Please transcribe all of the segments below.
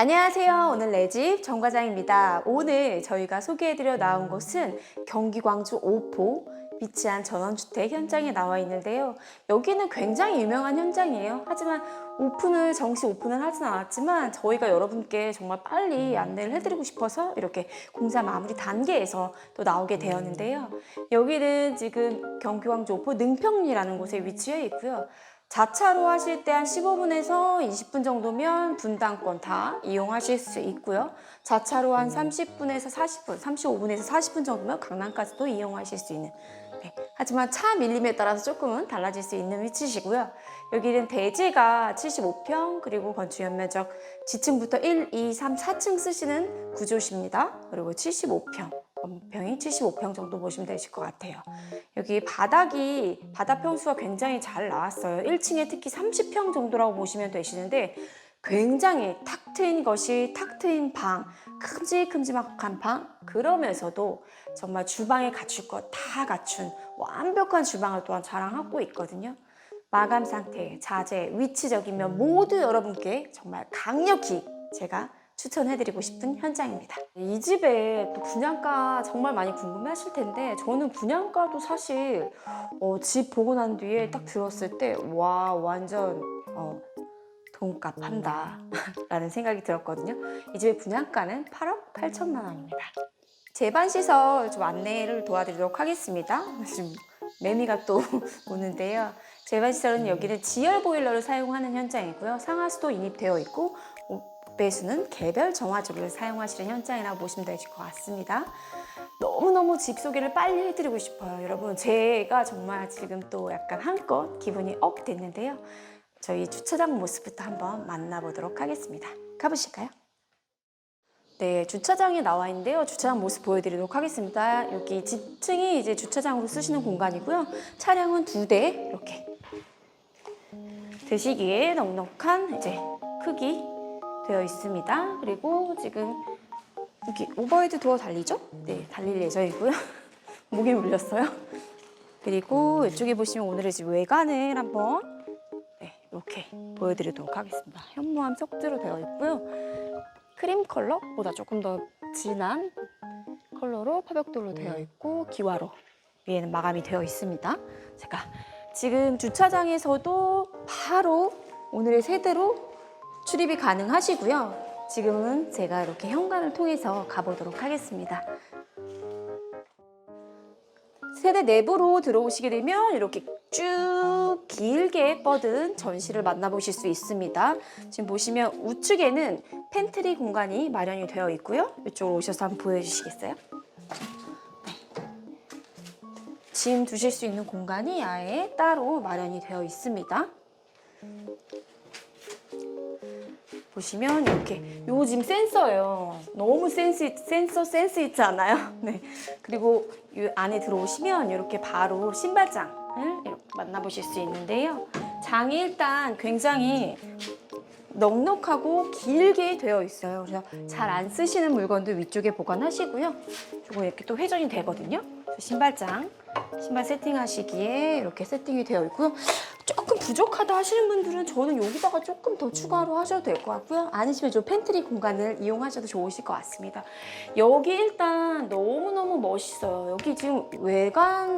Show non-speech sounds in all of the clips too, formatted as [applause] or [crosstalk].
안녕하세요. 오늘 내 집 정과장입니다. 오늘 저희가 소개해드려 나온 곳은 경기 광주 오포 위치한 전원주택 현장에 나와 있는데요. 여기는 굉장히 유명한 현장이에요. 하지만 오픈을 정시 오픈을 하진 않았지만 저희가 여러분께 정말 빨리 안내를 해드리고 싶어서 이렇게 공사 마무리 단계에서 또 나오게 되었는데요. 여기는 지금 경기 광주 오포 능평리라는 곳에 위치해 있고요. 자차로 하실 때 한 15분에서 20분 정도면 분당권 다 이용하실 수 있고요. 자차로 한 30분에서 40분, 35분에서 40분 정도면 강남까지도 이용하실 수 있는. 네. 하지만 차 밀림에 따라서 조금은 달라질 수 있는 위치시고요. 여기는 대지가 75평 그리고 건축 연면적 지층부터 1, 2, 3, 4층 쓰시는 구조십니다. 그리고 75평. 평이 75평 정도 보시면 되실 것 같아요. 여기 바닥이 바닥 평수가 굉장히 잘 나왔어요. 1층에 특히 30평 정도라고 보시면 되시는데 굉장히 탁 트인 것이 탁 트인 방, 큼직큼직한 방 그러면서도 정말 주방에 갖출 것 다 갖춘 완벽한 주방을 또한 자랑하고 있거든요. 마감 상태, 자재, 위치적이면 모두 여러분께 정말 강력히 제가 추천해드리고 싶은 현장입니다. 이 집의 또 분양가 정말 많이 궁금해하실 텐데 저는 분양가도 사실 어, 집 보고 난 뒤에 딱 들었을 때 와 완전 어, 돈값 한다 [laughs] 라는 생각이 들었거든요. 이 집의 분양가는 8억 8천만 원입니다. 제반 시설 좀 안내를 도와드리도록 하겠습니다. 지금 매미가 또 [laughs] 오는데요. 제반 시설은 여기는 지열 보일러를 사용하는 현장이고요. 상하수도 인입되어 있고 배수는 개별 정화조를 사용하시는 현장이라고 보시면 되실 것 같습니다. 너무너무 집 소개를 빨리 해드리고 싶어요. 여러분, 제가 정말 지금 또 약간 한껏 기분이 업 됐는데요. 저희 주차장 모습부터 한번 만나보도록 하겠습니다. 가보실까요? 네, 주차장에 나와 있는데요. 주차장 모습 보여드리도록 하겠습니다. 여기 지층이 이제 주차장으로 쓰시는 공간이고요. 차량은 두 대 이렇게 드시기에 넉넉한 이제 크기 되어 있습니다. 그리고 지금 여기 오버헤드 도어 달리죠? 네, 달릴 예정이고요. [laughs] 목이 물렸어요. 그리고 이쪽에 보시면 오늘의 집 외관을 한번 네, 이렇게 보여드리도록 하겠습니다. 현무암 석재로 되어 있고요. 크림 컬러보다 조금 더 진한 컬러로 파벽돌로 되어 있고 기와로 위에는 마감이 되어 있습니다. 제가 지금 주차장에서도 바로 오늘의 세대로 출입이 가능하시고요. 지금은 제가 이렇게 현관을 통해서 가보도록 하겠습니다. 세대 내부로 들어오시게 되면 이렇게 쭉 길게 뻗은 전시를 만나보실 수 있습니다. 지금 보시면 우측에는 팬트리 공간이 마련이 되어 있고요. 이쪽으로 오셔서 한번 보여주시겠어요? 네. 짐 두실 수 있는 공간이 아예 따로 마련이 되어 있습니다. 보시면 이렇게 요 지금 센서예요. 너무 센스 센서 센스 있지 않아요? [laughs] 네. 그리고 이 안에 들어오시면 이렇게 바로 신발장을 이렇게 만나보실 수 있는데요. 장이 일단 굉장히 넉넉하고 길게 되어 있어요. 그래서 잘 안 쓰시는 물건들 위쪽에 보관하시고요. 조금 이렇게 또 회전이 되거든요. 신발장, 신발 세팅하시기에 이렇게 세팅이 되어 있고요. 부족하다 하시는 분들은 저는 여기다가 조금 더 추가로 하셔도 될 것 같고요. 아니시면 저 팬트리 공간을 이용하셔도 좋으실 것 같습니다. 여기 일단 너무너무 멋있어요. 여기 지금 외관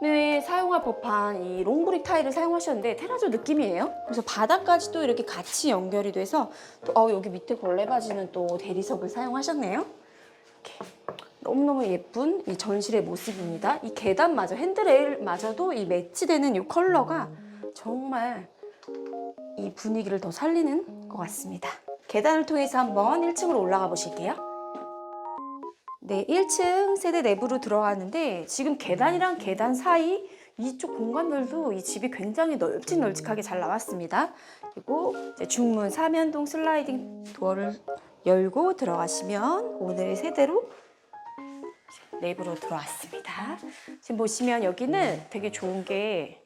에 사용할 법한 이 롱브릭 타일을 사용하셨는데 테라조 느낌이에요. 그래서 바닥까지도 이렇게 같이 연결이 돼서 또 어, 여기 밑에 걸레바지는 또 대리석을 사용하셨네요. 이렇게 너무너무 예쁜 이 전실의 모습입니다. 이 계단마저 핸드레일마저도 이 매치되는 이 컬러가 정말 이 분위기를 더 살리는 것 같습니다. 계단을 통해서 한번 1층으로 올라가 보실게요. 네, 1층 세대 내부로 들어가는데 지금 계단이랑 계단 사이 이쪽 공간들도 이 집이 굉장히 널찍널찍하게 잘 나왔습니다. 그리고 중문 사면동 슬라이딩 도어를 열고 들어가시면 오늘의 세대로 내부로 들어왔습니다. 지금 보시면 여기는 되게 좋은 게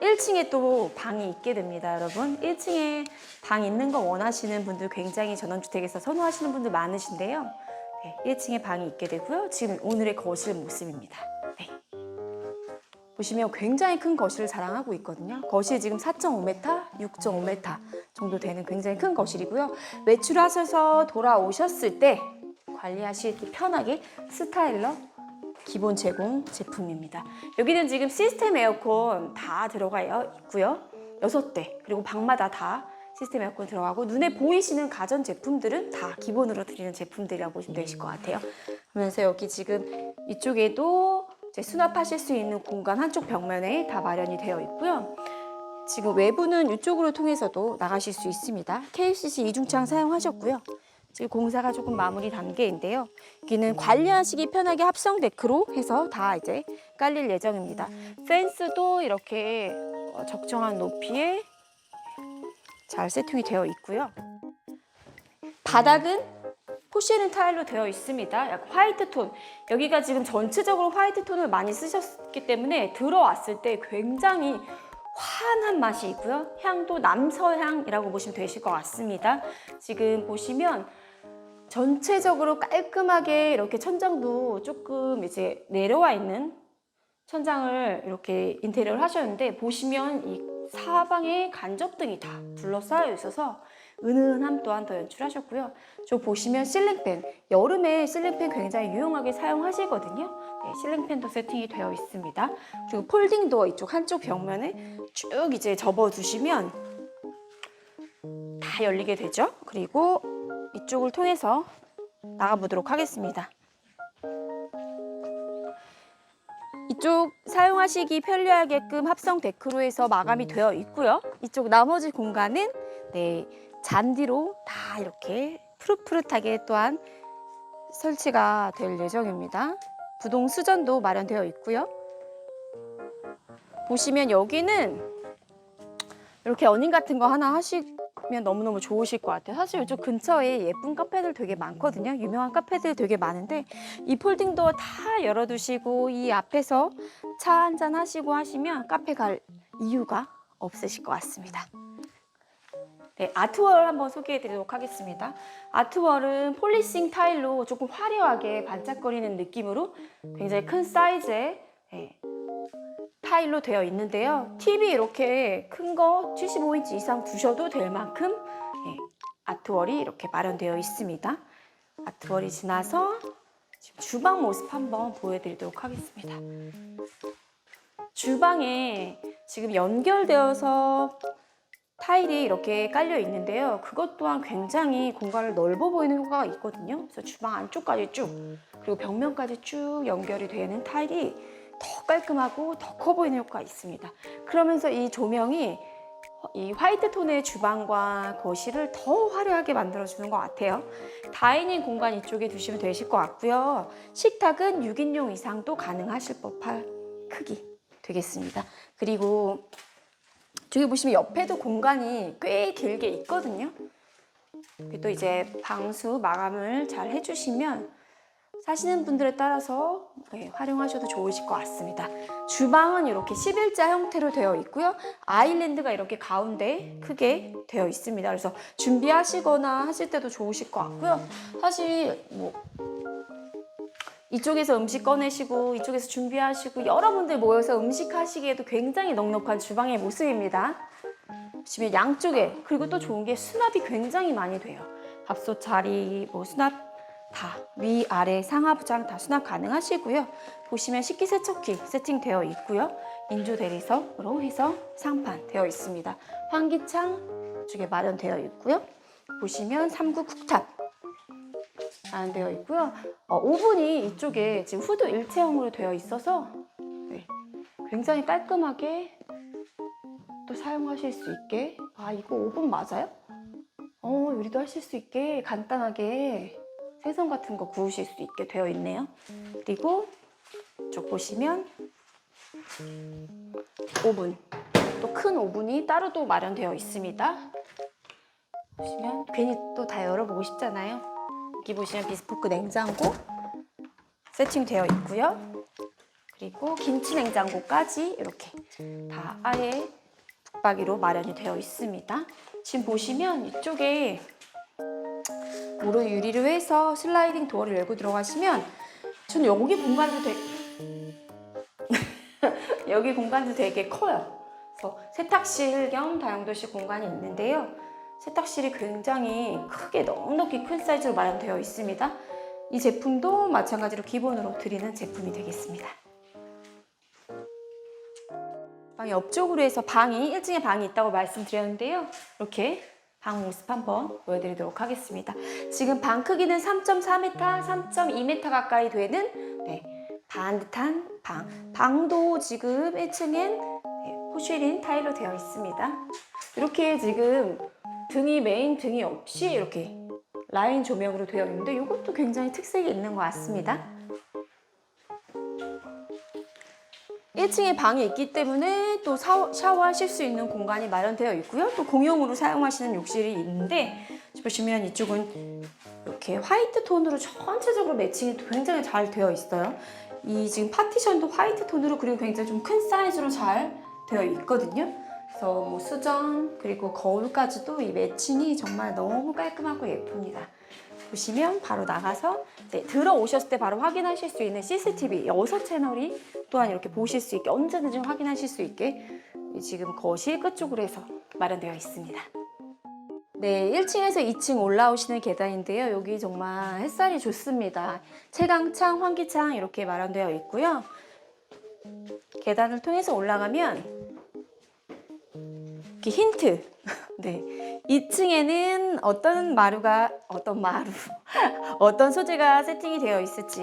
1층에 또 방이 있게 됩니다, 여러분. 1층에 방 있는 거 원하시는 분들 굉장히 전원주택에서 선호하시는 분들 많으신데요. 네, 1층에 방이 있게 되고요. 지금 오늘의 거실 모습입니다. 네. 보시면 굉장히 큰 거실을 자랑하고 있거든요. 거실 지금 4.5m, 6.5m 정도 되는 굉장히 큰 거실이고요. 외출하셔서 돌아오셨을 때 관리하시기 편하게 스타일러 기본 제공 제품입니다. 여기는 지금 시스템 에어컨 다 들어가 있고요. 여섯 대 그리고 방마다 다 시스템 에어컨 들어가고 눈에 보이시는 가전 제품들은 다 기본으로 드리는 제품들이라고 보시면 되실 것 같아요. 그러면서 여기 지금 이쪽에도 수납하실 수 있는 공간 한쪽 벽면에 다 마련이 되어 있고요. 지금 외부는 이쪽으로 통해서도 나가실 수 있습니다. KCC 이중창 사용하셨고요. 지금 공사가 조금 마무리 단계인데요. 여기는 관리하시기 편하게 합성 데크로 해서 다 이제 깔릴 예정입니다. 펜스도 이렇게 어, 적정한 높이에 잘 세팅이 되어 있고요. 바닥은 포시는 타일로 되어 있습니다. 약간 화이트 톤. 여기가 지금 전체적으로 화이트 톤을 많이 쓰셨기 때문에 들어왔을 때 굉장히 환한 맛이 있고요. 향도 남서향이라고 보시면 되실 것 같습니다. 지금 보시면 전체적으로 깔끔하게 이렇게 천장도 조금 이제 내려와 있는 천장을 이렇게 인테리어를 하셨는데 보시면 이 사방에 간접등이 다 둘러싸여 있어서 은은함 또한 더 연출하셨고요. 저 보시면 실링팬, 여름에 실링팬 굉장히 유용하게 사용하시거든요. 네, 실링팬도 세팅이 되어 있습니다. 그리고 폴딩 도어 이쪽 한쪽 벽면에 쭉 이제 접어두시면 다 열리게 되죠. 그리고 이쪽을 통해서 나가보도록 하겠습니다. 이쪽 사용하시기 편리하게끔 합성 데크로 해서 마감이 되어 있고요. 이쪽 나머지 공간은 네, 잔디로 다 이렇게 푸릇푸릇하게 또한 설치가 될 예정입니다. 부동 수전도 마련되어 있고요. 보시면 여기는 이렇게 어닝 같은 거 하나 하시 면 너무너무 좋으실 것 같아요. 사실 이쪽 근처에 예쁜 카페들 되게 많거든요. 유명한 카페들 되게 많은데 이 폴딩 도어 다 열어두시고 이 앞에서 차 한잔 하시고 하시면 카페 갈 이유가 없으실 것 같습니다. 네, 아트월 한번 소개해 드리도록 하겠습니다. 아트월은 폴리싱 타일로 조금 화려하게 반짝거리는 느낌으로 굉장히 큰 사이즈의 네, 타일로 되어 있는데요. TV 이렇게 큰 거 75인치 이상 두셔도 될 만큼 네, 아트월이 이렇게 마련되어 있습니다. 아트월이 지나서 주방 모습 한번 보여드리도록 하겠습니다. 주방에 지금 연결되어서 타일이 이렇게 깔려 있는데요. 그것 또한 굉장히 공간을 넓어 보이는 효과가 있거든요. 그래서 주방 안쪽까지 쭉 그리고 벽면까지 쭉 연결이 되는 타일이 더 깔끔하고 더 커 보이는 효과가 있습니다. 그러면서 이 조명이 이 화이트 톤의 주방과 거실을 더 화려하게 만들어주는 것 같아요. 다이닝 공간 이쪽에 두시면 되실 것 같고요. 식탁은 6인용 이상도 가능하실 법할 크기 되겠습니다. 그리고 저기 보시면 옆에도 공간이 꽤 길게 있거든요. 또 이제 방수 마감을 잘 해주시면 사시는 분들에 따라서 네, 활용하셔도 좋으실 것 같습니다. 주방은 이렇게 11자 형태로 되어 있고요. 아일랜드가 이렇게 가운데 크게 되어 있습니다. 그래서 준비하시거나 하실 때도 좋으실 것 같고요. 사실 뭐 이쪽에서 음식 꺼내시고 이쪽에서 준비하시고 여러분들 모여서 음식 하시기에도 굉장히 넉넉한 주방의 모습입니다. 보시면 양쪽에 그리고 또 좋은 게 수납이 굉장히 많이 돼요. 밥솥 자리, 뭐 수납 다 위, 아래, 상하 부장 다 수납 가능하시고요. 보시면 식기세척기 세팅되어 있고요. 인조 대리석으로 해서 상판 되어 있습니다. 환기창 쪽에 마련되어 있고요. 보시면 3구 쿡탑 마련되어 있고요. 어, 오븐이 이쪽에 지금 후드 일체형으로 되어 있어서 네, 굉장히 깔끔하게 또 사용하실 수 있게 아 이거 오븐 맞아요? 어 요리도 하실 수 있게 간단하게 생선 같은 거 구우실 수 있게 되어 있네요. 그리고 이쪽 보시면 오븐 또 큰 오븐이 따로 또 마련되어 있습니다. 보시면 괜히 또 다 열어보고 싶잖아요. 여기 보시면 비스포크 냉장고 세팅되어 있고요. 그리고 김치 냉장고까지 이렇게 다 아예 붙박이로 마련이 되어 있습니다. 지금 보시면 이쪽에 무로 유리로 해서 슬라이딩 도어를 열고 들어가시면 저는 여기 공간도 되게 [laughs] 여기 공간도 되게 커요. 그래서 세탁실 겸 다용도실 공간이 있는데요. 세탁실이 굉장히 크게 넉넉히 큰 사이즈로 마련되어 있습니다. 이 제품도 마찬가지로 기본으로 드리는 제품이 되겠습니다. 방 옆쪽으로 해서 방이 1층에 방이 있다고 말씀드렸는데요. 이렇게 방 모습 한번 보여드리도록 하겠습니다. 지금 방 크기는 3.4m, 3.2m 가까이 되는 네, 반듯한 방. 방도 지금 1층엔 네, 포쉐린 타일로 되어 있습니다. 이렇게 지금 등이 메인 등이 없이 이렇게 라인 조명으로 되어 있는데 이것도 굉장히 특색이 있는 것 같습니다. 1층에 방이 있기 때문에 또 샤워, 샤워하실 수 있는 공간이 마련되어 있고요. 또 공용으로 사용하시는 욕실이 있는데 보시면 이쪽은 이렇게 화이트 톤으로 전체적으로 매칭이 굉장히 잘 되어 있어요. 이 지금 파티션도 화이트 톤으로 그리고 굉장히 좀 큰 사이즈로 잘 되어 있거든요. 그래서 뭐 수전 그리고 거울까지도 이 매칭이 정말 너무 깔끔하고 예쁩니다. 보시면 바로 나가서 네, 들어오셨을 때 바로 확인하실 수 있는 CCTV 6채널이 또한 이렇게 보실 수 있게 언제든지 확인하실 수 있게 지금 거실 끝쪽으로 해서 마련되어 있습니다. 네, 1층에서 2층 올라오시는 계단인데요. 여기 정말 햇살이 좋습니다. 채광창, 환기창 이렇게 마련되어 있고요. 계단을 통해서 올라가면 이렇게 힌트. [laughs] 네. 2층에는 어떤 마루가 어떤 마루 [laughs] 어떤 소재가 세팅이 되어 있을지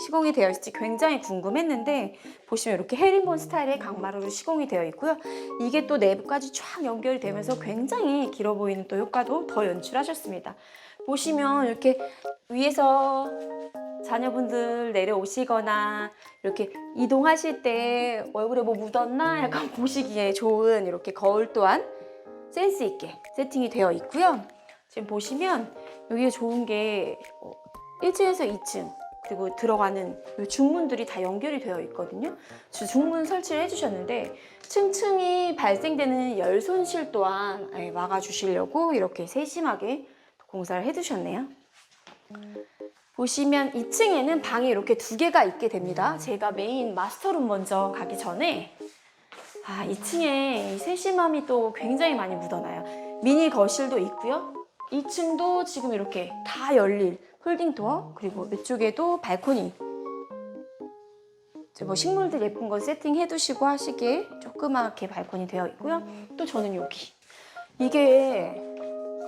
시공이 되어 있을지 굉장히 궁금했는데 보시면 이렇게 헤링본 스타일의 강마루로 시공이 되어 있고요. 이게 또 내부까지 쫙 연결이 되면서 굉장히 길어 보이는 또 효과도 더 연출하셨습니다. 보시면 이렇게 위에서 자녀분들 내려오시거나 이렇게 이동하실 때 얼굴에 뭐 묻었나 약간 [laughs] 보시기에 좋은 이렇게 거울 또한 센스 있게 세팅이 되어 있고요. 지금 보시면 여기가 좋은 게 어, 1층에서 2층 그리고 들어가는 이 중문들이 다 연결이 되어 있거든요. 중문 설치를 해주셨는데 층층이 발생되는 열 손실 또한 예, 막아주시려고 이렇게 세심하게 공사를 해두셨네요. 보시면 2층에는 방이 이렇게 두 개가 있게 됩니다. 제가 메인 마스터룸 먼저 가기 전에 아 2층에 이 세심함이 또 굉장히 많이 묻어나요. 미니 거실도 있고요. 2층도 지금 이렇게 다 열릴 폴딩 도어 그리고 이쪽에도 발코니 뭐 식물들 예쁜 거 세팅해 두시고 하시기에 조그맣게 발코니 되어 있고요. 또 저는 여기 이게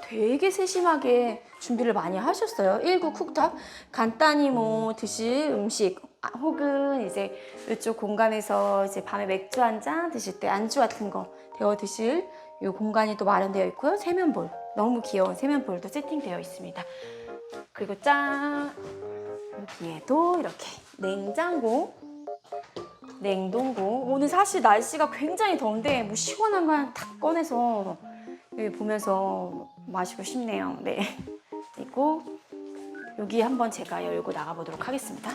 되게 세심하게 준비를 많이 하셨어요. 1구 쿡탑 간단히 뭐 드실 음식 아, 혹은 이제 이쪽 공간에서 이제 밤에 맥주 한 잔 드실 때 안주 같은 거 데워 드실 이 공간이 또 마련되어 있고요. 세면볼 너무 귀여운 세면볼도 세팅되어 있습니다. 그리고 짠 여기에도 이렇게 냉장고 냉동고 오늘 사실 날씨가 굉장히 더운데 뭐 시원한 거탁 꺼내서 여기 보면서 마시고 싶네요. 네. 그리고 여기 한번 제가 열고 나가 보도록 하겠습니다.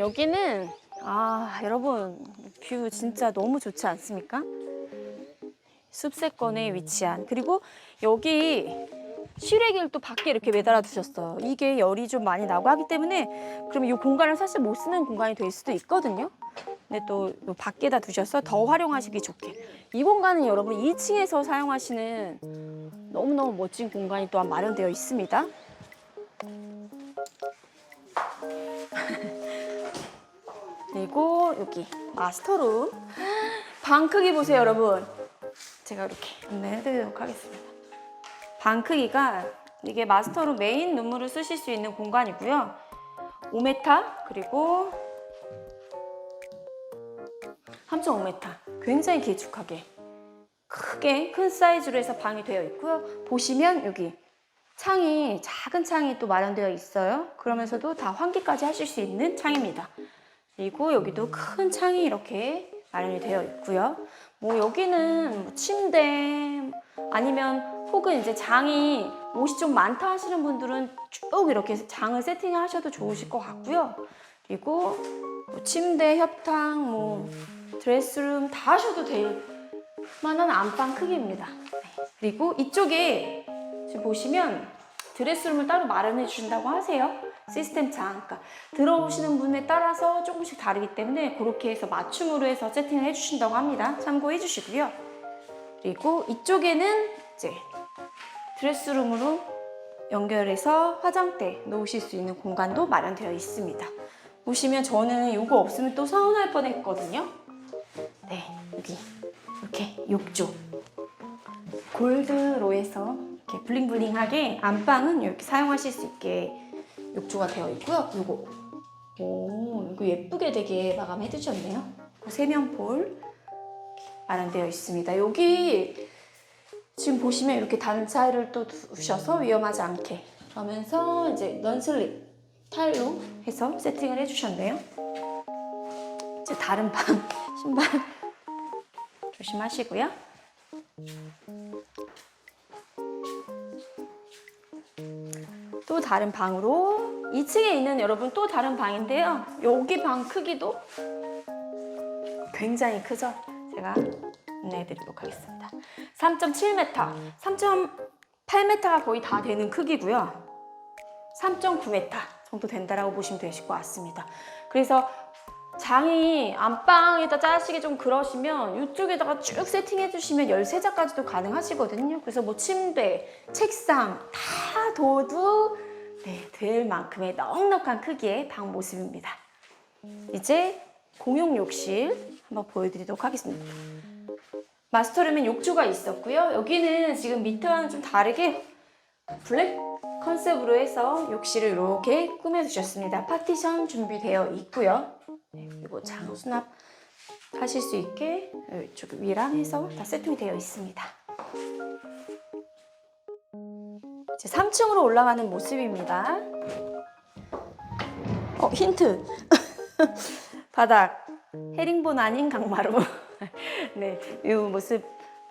여기는 아 여러분 뷰 진짜 너무 좋지 않습니까? 숲세권에 위치한 그리고 여기 실외기를 또 밖에 이렇게 매달아 두셨어요. 이게 열이 좀 많이 나고 하기 때문에 그러면 이 공간을 사실 못 쓰는 공간이 될 수도 있거든요. 근데 또요 밖에다 두셔서 더 활용하시기 좋게. 이 공간은 여러분 2층에서 사용하시는 너무너무 멋진 공간이 또한 마련되어 있습니다. [laughs] 그리고 여기 마스터룸. 방 크기 보세요, 여러분. 제가 이렇게 안내해드리도록 하겠습니다. 방 크기가 이게 마스터룸 메인 룸으로 쓰실 수 있는 공간이고요. 5m 그리고 3.5m 굉장히 길쭉하게 크게 큰 사이즈로 해서 방이 되어 있고요. 보시면 여기 창이 작은 창이 또 마련되어 있어요. 그러면서도 다 환기까지 하실 수 있는 창입니다. 그리고 여기도 큰 창이 이렇게 마련이 되어 있고요. 뭐 여기는 뭐 침대 아니면 혹은 이제 장이 옷이 좀 많다 하시는 분들은 쭉 이렇게 장을 세팅하셔도 좋으실 것 같고요. 그리고 뭐 침대, 협탁, 뭐 드레스룸 다 하셔도 될 만한 안방 크기입니다. 네. 그리고 이쪽에 지금 보시면 드레스룸을 따로 마련해 주신다고 하세요. 시스템 창. 그러니까 들어오시는 분에 따라서 조금씩 다르기 때문에 그렇게 해서 맞춤으로 해서 세팅을 해주신다고 합니다. 참고해 주시고요. 그리고 이쪽에는 이제 드레스룸으로 연결해서 화장대 놓으실 수 있는 공간도 마련되어 있습니다. 보시면 저는 이거 없으면 또 서운할 뻔했거든요. 네, 여기 이렇게 욕조 골드로에서 이렇게 블링블링하게 안방은 이렇게 사용하실 수 있게 욕조가 되어 있고요. 요거 오 이거 예쁘게 되게 마감해 두셨네요. 세면폴 마련되어 있습니다. 여기 지금 보시면 이렇게 단차를 또 두셔서 위험하지 않게 그러면서 이제 넌슬립 타일로 해서 세팅을 해주셨네요. 이제 다른 방 [laughs] 신발 조심하시고요. 또 다른 방으로 2층에 있는 여러분 또 다른 방인데요. 여기 방 크기도 굉장히 크죠? 제가 안내해 드리도록 하겠습니다. 3.7m, 3.8m가 거의 다 되는 크기고요. 3.9m 정도 된다라고 보시면 되실 것 같습니다. 그래서 장이 안방에다 짜시기 좀 그러시면 이쪽에다가 쭉 세팅해 주시면 13자까지도 가능하시거든요. 그래서 뭐 침대, 책상 다 둬도 네, 될 만큼의 넉넉한 크기의 방 모습입니다. 이제 공용 욕실 한번 보여드리도록 하겠습니다. 마스터룸엔 욕조가 있었고요. 여기는 지금 밑에와는 좀 다르게 블랙 컨셉으로 해서 욕실을 이렇게 꾸며주셨습니다. 파티션 준비되어 있고요. 네, 그리고 장 수납 하실 수 있게 이쪽 위랑 해서 다 세팅이 되어 있습니다. 이제 3층으로 올라가는 모습입니다. 어, 힌트. [laughs] 바닥 헤링본 아닌 강마루. [laughs] 네, 이 모습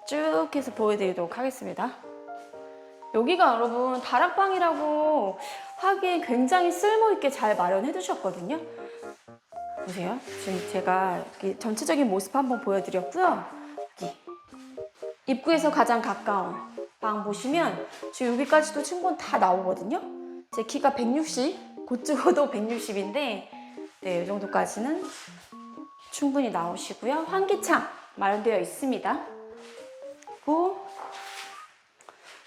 쭉 해서 보여드리도록 하겠습니다. 여기가 여러분 다락방이라고 하기에 굉장히 쓸모있게 잘 마련해 두셨거든요. 보세요. 지금 제가 전체적인 모습 한번 보여드렸고요. 여기 입구에서 가장 가까운 방 보시면 지금 여기까지도 충분 다 나오거든요. 제 키가 160, 곧 죽어도 160인데 네, 이 정도까지는 충분히 나오시고요. 환기창 마련되어 있습니다. 그리고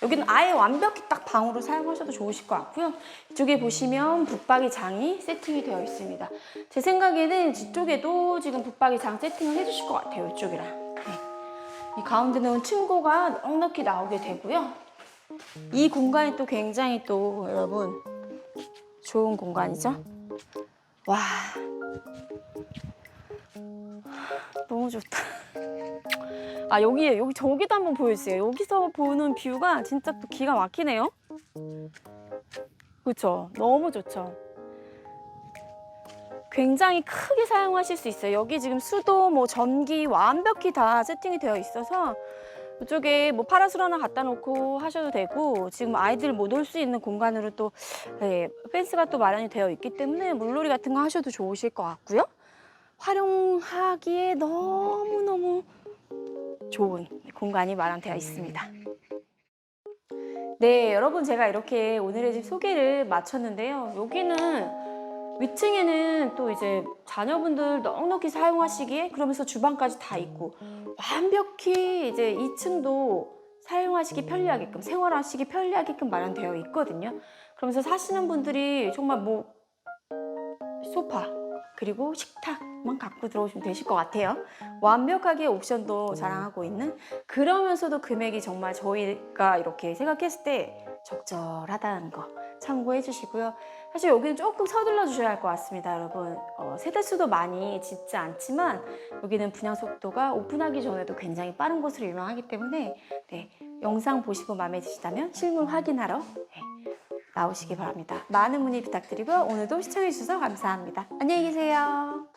여기는 아예 완벽히 딱 방으로 사용하셔도 좋으실 것 같고요. 이쪽에 보시면 붙박이 장이 세팅이 되어 있습니다. 제 생각에는 이쪽에도 지금 붙박이 장 세팅을 해주실 것 같아요. 이쪽이랑. 네. 이 가운데는 층고가 넉넉히 나오게 되고요. 이 공간이 또 굉장히 또 여러분 좋은 공간이죠. 와 너무 좋다. 아 여기 여기 저기도 한번 보여주세요. 여기서 보는 뷰가 진짜 또 기가 막히네요. 그렇죠. 너무 좋죠. 굉장히 크게 사용하실 수 있어요. 여기 지금 수도, 뭐 전기 완벽히 다 세팅이 되어 있어서 이쪽에 뭐 파라솔 하나 갖다 놓고 하셔도 되고 지금 아이들 못올수 있는 공간으로 또 네, 펜스가 또 마련이 되어 있기 때문에 물놀이 같은 거 하셔도 좋으실 것 같고요. 활용하기에 너무너무 좋은 공간이 마련되어 있습니다. 네, 여러분 제가 이렇게 오늘의 집 소개를 마쳤는데요. 여기는 위층에는 또 이제 자녀분들 넉넉히 사용하시기에 그러면서 주방까지 다 있고 완벽히 이제 2층도 사용하시기 편리하게끔 생활하시기 편리하게끔 마련되어 있거든요. 그러면서 사시는 분들이 정말 뭐 소파 그리고 식탁만 갖고 들어오시면 되실 것 같아요. 완벽하게 옵션도 자랑하고 있는 그러면서도 금액이 정말 저희가 이렇게 생각했을 때 적절하다는 거 참고해 주시고요. 사실 여기는 조금 서둘러 주셔야 할 것 같습니다, 여러분. 어, 세대수도 많이 짓지 않지만 여기는 분양 속도가 오픈하기 전에도 굉장히 빠른 곳으로 유명하기 때문에 네, 영상 보시고 마음에 드시다면 실물 확인하러 네, 나오시기 바랍니다. 많은 문의 부탁드리고요. 오늘도 시청해 주셔서 감사합니다. 안녕히 계세요.